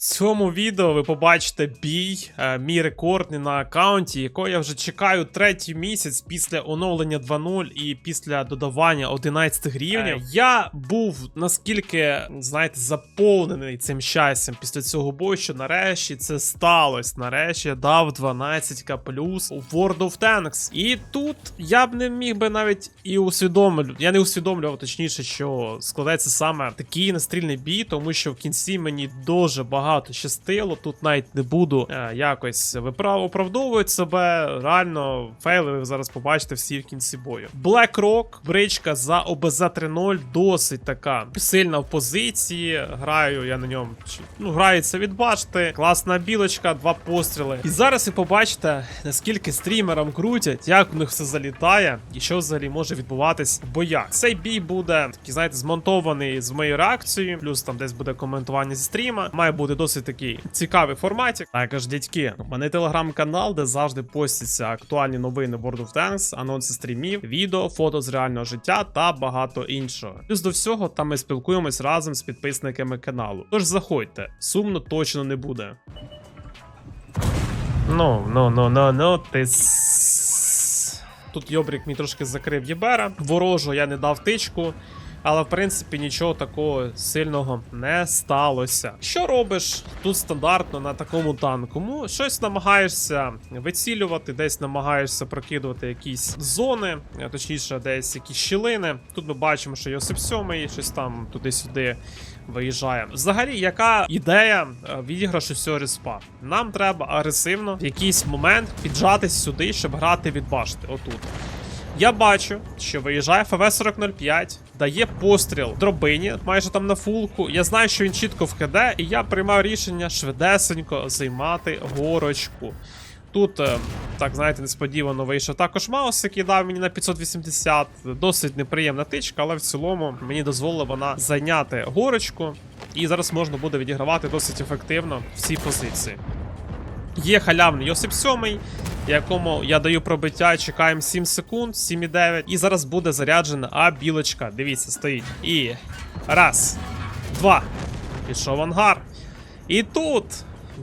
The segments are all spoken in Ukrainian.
цьому відео ви побачите бій, е, мій рекордний на аккаунті, якого я вже чекаю третій місяць після оновлення 2.0 і після додавання 11 рівнів. Я був наскільки, знаєте, заповнений цим щастям після цього бою, що нарешті це сталося. Нарешті я дав 12к плюс у World of Tanks. І тут я б не міг би навіть і усвідомлювати. Я не усвідомлював точніше, що складеться саме такий настрільний бій, тому що в кінці мені дуже багато щастило. Тут навіть не буду е, якось виправ оправдовувати себе. Реально, фейли ви зараз побачите всі в кінці бою. Black Rock, бричка за ОБЗ 3.0, досить така сильна в позиції. Граю я на ньому. Ну, грається від башти. Класна білочка, два постріли. І зараз ви побачите, наскільки стрімерам крутять, як в них все залітає, і що взагалі може відбуватись в боях. Цей бій буде такий, знаєте, змонтований з моєю реакцією, плюс там десь буде коментування зі стріма. Має бути досить такий цікавий форматик. Також, дядьки, у мене телеграм-канал, де завжди постяться актуальні новини World of Tanks, анонси стрімів, відео, фото з реального життя та багато іншого. Плюс до всього, там ми спілкуємось разом з підписниками каналу. Тож заходьте, сумно точно не буде. Ну, ну, ну, ну, ну, ти. Тут Йобрік мені трошки закрив Єбера. Ворожу я не дав тичку. Але в принципі нічого такого сильного не сталося. Що робиш тут стандартно на такому танку? Ну, щось намагаєшся вицілювати, десь намагаєшся прокидувати якісь зони, е, точніше, десь якісь щілини. Тут ми бачимо, що Йосип 7 щось там туди-сюди виїжджає. Взагалі, яка ідея е, відіграшу цього респа? Нам треба агресивно в якийсь момент піджатись сюди, щоб грати від башти. Отут. Я бачу, що виїжджає ФВ-4005, дає постріл дробині, майже там на фулку. Я знаю, що він чітко в КД, і я приймав рішення швидесенько займати горочку. Тут, е, так знаєте, несподівано вийшов також маус, який дав мені на 580. Досить неприємна тичка, але в цілому мені дозволила вона зайняти горочку. І зараз можна буде відігравати досить ефективно всі позиції. Є халявний Йосип 7, якому я даю пробиття, чекаємо 7 секунд, 7,9. І зараз буде заряджена А білочка. Дивіться, стоїть. І. Раз, два. Пішов ангар. І тут.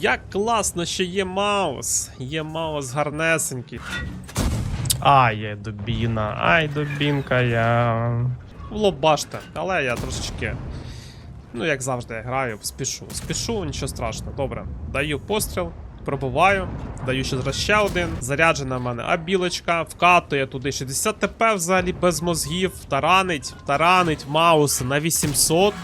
Як класно, що є маус. Є маус гарнесенький. Ай, є дубіна, ай, дубінка я. Лоб баште, але я трошечки. Ну, як завжди, граю, спішу. Спішу, нічого страшного. Добре. Даю постріл, пробиваю, даю ще зараз ще один. Заряджена в мене абілочка, вкатує туди 60 ТП взагалі без мозгів, таранить, таранить Мауса на 800.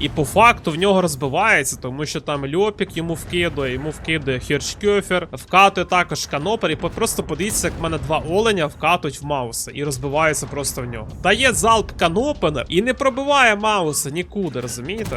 І по факту в нього розбивається, тому що там Льопік йому вкидує, йому вкидує Хірчкьофер, вкатує також канопер, і просто подивіться, як в мене два оленя вкатують в Мауса і розбиваються просто в нього. Дає залп канопена і не пробиває Мауса нікуди, розумієте?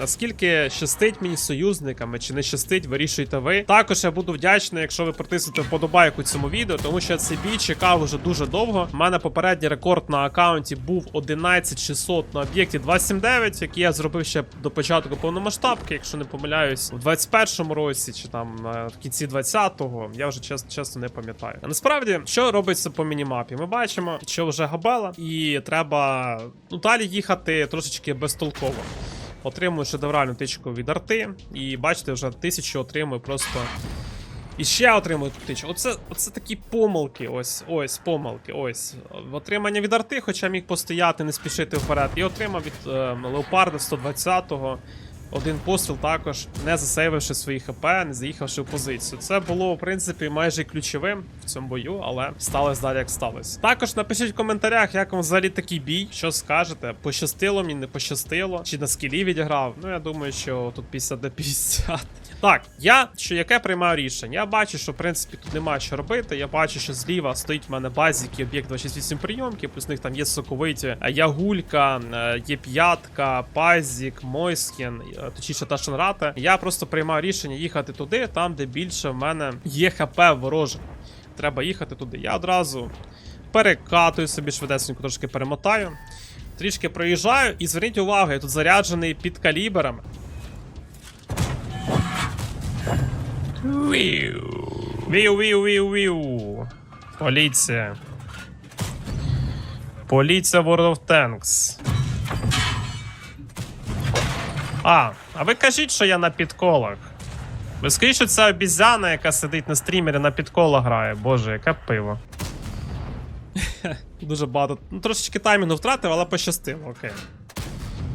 Наскільки щастить мені союзниками чи не щастить, вирішуйте ви. Також я буду вдячний, якщо ви протиснете вподобайку цьому відео, тому що цей бій чекав уже дуже довго. У мене попередній рекорд на аккаунті був 11600 на об'єкті 279, який я зробив ще до початку повномасштабки, якщо не помиляюсь, у 21-му році чи там е, в кінці 20-го. Я вже чесно, чесно не пам'ятаю. А насправді, що робиться по мінімапі? Ми бачимо, що вже габела, і треба ну далі їхати трошечки безтолково. Отримую шедевральну тичку від арти. І бачите, вже тисячу отримую просто. І ще отримую тичку. Оце, оце такі помилки. Ось, ось, помилки. Ось. Отримання від арти, хоча міг постояти, не спішити вперед. І отримав від е, леопарда 120-го. Один постріл також, не засейвивши свої хп, не заїхавши в позицію. Це було, в принципі, майже ключовим в цьому бою, але сталося далі, як сталося. Також напишіть в коментарях, як вам взагалі такий бій, що скажете. Пощастило мені, не пощастило, чи на скілі відіграв. Ну, я думаю, що тут 50 до 50. Так, я що яке приймаю рішення? Я бачу, що в принципі тут немає що робити. Я бачу, що зліва стоїть в мене базік і об'єкт 268 прийомки, плюс них там є соковиті е, Ягулька, е, є п'ятка, пазік, Мойскін, е, точніше та Шанрата. Я просто приймаю рішення їхати туди, там, де більше в мене є ХП ворожих. Треба їхати туди. Я одразу перекатую собі швидесенько, трошки перемотаю. Трішки проїжджаю, і зверніть увагу, я тут заряджений під калібрами. Віу, віу, віу, віу. Поліція. Поліція World of Tanks. А, А ви кажіть, що я на підколах. Ви скажіть, що це обізяна, яка сидить на стрімері на підколах грає. Боже, яке пиво. Дуже багато. Ну, трошечки таймінгу втратив, але пощастило, окей.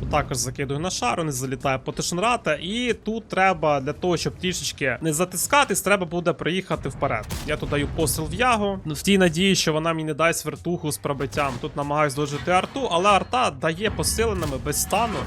Тут також закидую на шару, не залітає по Тишенрата. І тут треба для того, щоб трішечки не затискатись, треба буде приїхати вперед. Я тут даю посил в ягу. В тій надії, що вона мені не дасть вертуху з пробиттям. Тут намагаюсь дожити арту, але арта дає посиленими без стану.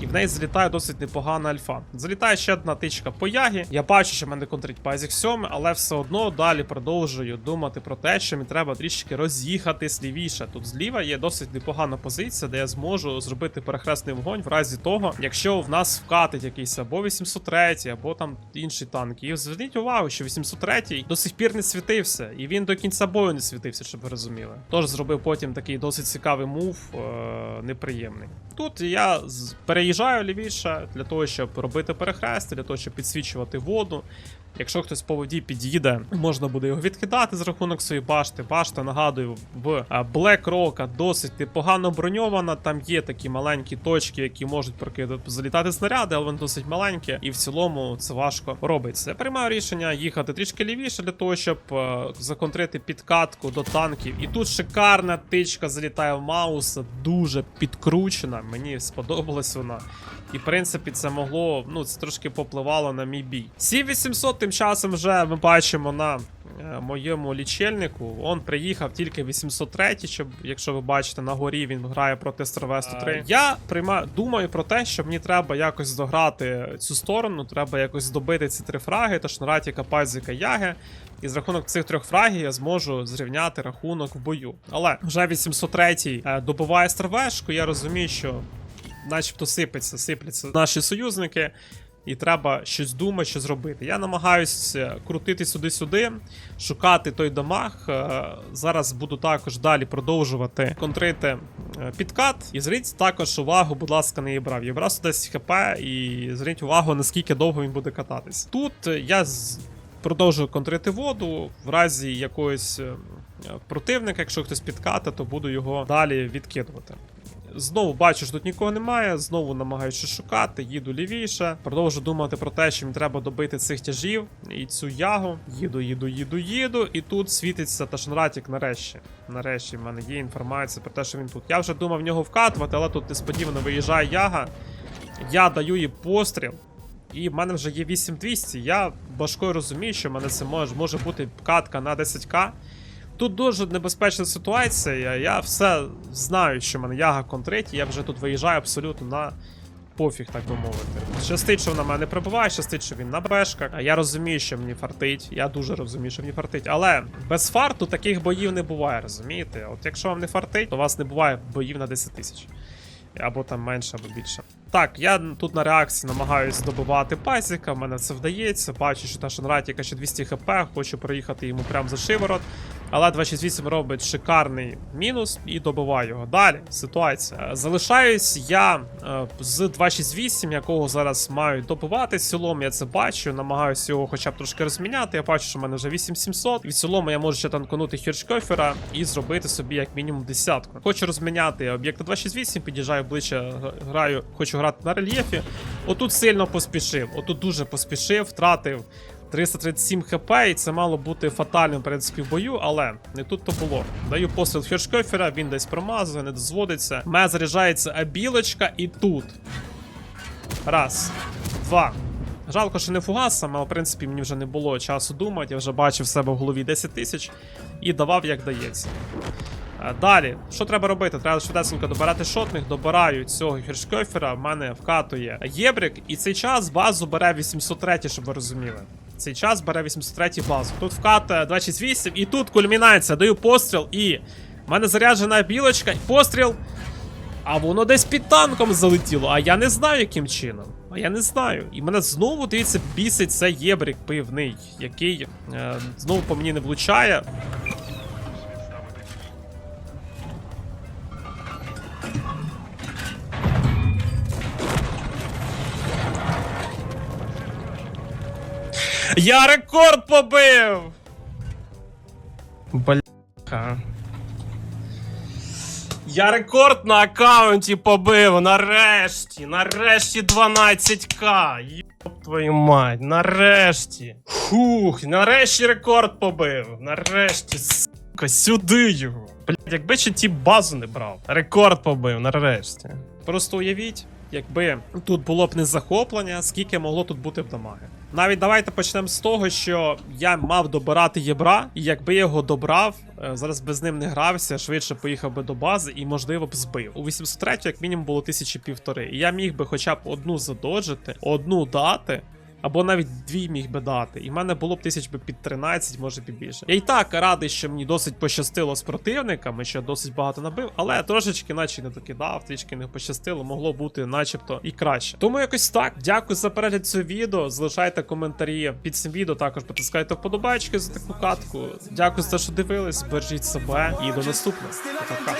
І в неї залітає досить непогана альфа. Залітає ще одна тичка по ягі. Я бачу, що мене контрить Пазік 7, але все одно далі продовжую думати про те, що мені треба трішки роз'їхатись лівіше. Тут зліва є досить непогана позиція, де я зможу зробити перехресний вогонь в разі того, якщо в нас вкатить якийсь або 803, або там інший танк. І зверніть увагу, що 803 до сих пір не світився, і він до кінця бою не світився, щоб ви розуміли. Тож зробив потім такий досить цікавий мув, е- неприємний. Тут я з- переїжджаю лівіше для того, щоб робити перехрест, для того, щоб підсвічувати воду. Якщо хтось по воді під'їде, можна буде його відкидати з рахунок своєї башти. Башта, нагадую, в е, Black Rock досить непогано броньована. Там є такі маленькі точки, які можуть прокидати залітати снаряди, але вони досить маленькі, і в цілому це важко робиться. Я приймаю рішення їхати трішки лівіше для того, щоб е, законтрити підкатку до танків. І тут шикарна тичка залітає в Мауса, дуже підкручена. Мені сподобалась вона. І в принципі це могло, ну це трошки попливало на мій бій. Сі 800 тим часом вже ми бачимо на е, моєму лічильнику. Он приїхав тільки 803, щоб, якщо ви бачите, на горі він грає проти Стерве 103. Я приймаю, думаю про те, що мені треба якось дограти цю сторону, треба якось здобити ці три фраги, тож Ратіка, Пазіка, Яги. І з рахунок цих трьох фрагів я зможу зрівняти рахунок в бою. Але вже 803 е, добиває Стервешку, я розумію, що начебто сипеться, сипляться наші союзники, і треба щось думати, що зробити. Я намагаюся крутити сюди-сюди, шукати той дамаг. Е, Зараз буду також далі продовжувати контрити е, підкат. І зверніть також увагу, будь ласка, не брав. Я брав 110 хп, і зверніть увагу, наскільки довго він буде кататись. Тут е, я продовжую контрити воду в разі якогось е, противника, якщо хтось підката, то буду його далі відкидувати. Знову бачу, що тут нікого немає. Знову намагаюся шукати, їду лівіше. Продовжу думати про те, що мені треба добити цих тяжів і цю ягу. Їду, їду, їду, їду. І тут світиться Ташнратік нарешті. Нарешті в мене є інформація про те, що він тут. Я вже думав в нього вкатувати, але тут несподівано виїжджає яга. Я даю їй постріл. І в мене вже є 8200. Я башкою розумію, що в мене це може, може бути катка на 10к. Тут дуже небезпечна ситуація. Я все знаю, що мене яга контрить, я вже тут виїжджаю абсолютно на пофіг, так би мовити. Щастить, що вона мене прибуває, щастить, що він на. А Я розумію, що мені фартить. Я дуже розумію, що мені фартить. Але без фарту таких боїв не буває, розумієте? От якщо вам не фартить, то у вас не буває боїв на 10 тисяч. Або там менше, або більше. Так, я тут на реакції намагаюся добивати пасіка, в мене це вдається. Бачу, що та Шанратіка ще 200 хп, хочу проїхати йому прямо за шиворот. Але 268 робить шикарний мінус і добиваю його. Далі ситуація. Залишаюсь я е, з 268, якого зараз мають добивати. В цілому я це бачу, намагаюся його хоча б трошки розміняти. Я бачу, що в мене вже 8700. І в цілому я можу ще танканути Хірчкофера і зробити собі як мінімум десятку. Хочу розміняти об'єкта 268, під'їжджаю ближче, граю, хочу грати на рельєфі. Отут сильно поспішив, отут дуже поспішив, втратив 337 хп, і це мало бути фатальним в бою, але не тут то було. Даю постріл Хершкофера, він десь промазує, не дозводиться. Мене заряджається абілочка і тут. Раз, два. Жалко, що не фугасом, але в принципі мені вже не було часу думати. Я вже бачив себе в голові 10 тисяч і давав як дається. Е, Далі, що треба робити? Треба швидесенько добирати шотних, добираю цього Хіршкофера, в мене вкатує Єбрик, і цей час базу бере 803, щоб ви розуміли. Цей час бере 83 базу. Тут вкатує 268, і тут кульмінація. Даю постріл, і в мене заряджена білочка, і постріл. А воно десь під танком залетіло, а я не знаю, яким чином. А я не знаю. І мене знову, дивіться, бісить цей єбрик пивний, який е, знову по мені не влучає. Я рекорд побив! Бляха. Я рекорд на аккаунті побив. Нарешті. Нарешті 12к. Йоп твою мать, нарешті. Фух, нарешті рекорд побив. Нарешті, сука, сюди його. Блять, якби ще ті базу не брав. Рекорд побив, нарешті. Просто уявіть, якби тут було б не захоплення, скільки могло тут бути б дамаги. Навіть давайте почнемо з того, що я мав добирати єбра, і якби його добрав, е, зараз би з ним не грався, швидше поїхав би до бази і, можливо, б збив. У 803 як мінімум було тисячі півтори. І я міг би хоча б одну задоджити, одну дати. Або навіть дві міг би дати, і в мене було б тисяч би під 13, може під більше. Я і так радий, що мені досить пощастило з противниками, що я досить багато набив, але трошечки, наче не докидав, трішки не пощастило, могло бути начебто і краще. Тому якось так. Дякую за перегляд цього відео. Залишайте коментарі під цим відео. Також потискайте вподобайки за таку катку. Дякую за те, що дивились. Бережіть себе і до наступного. Пока.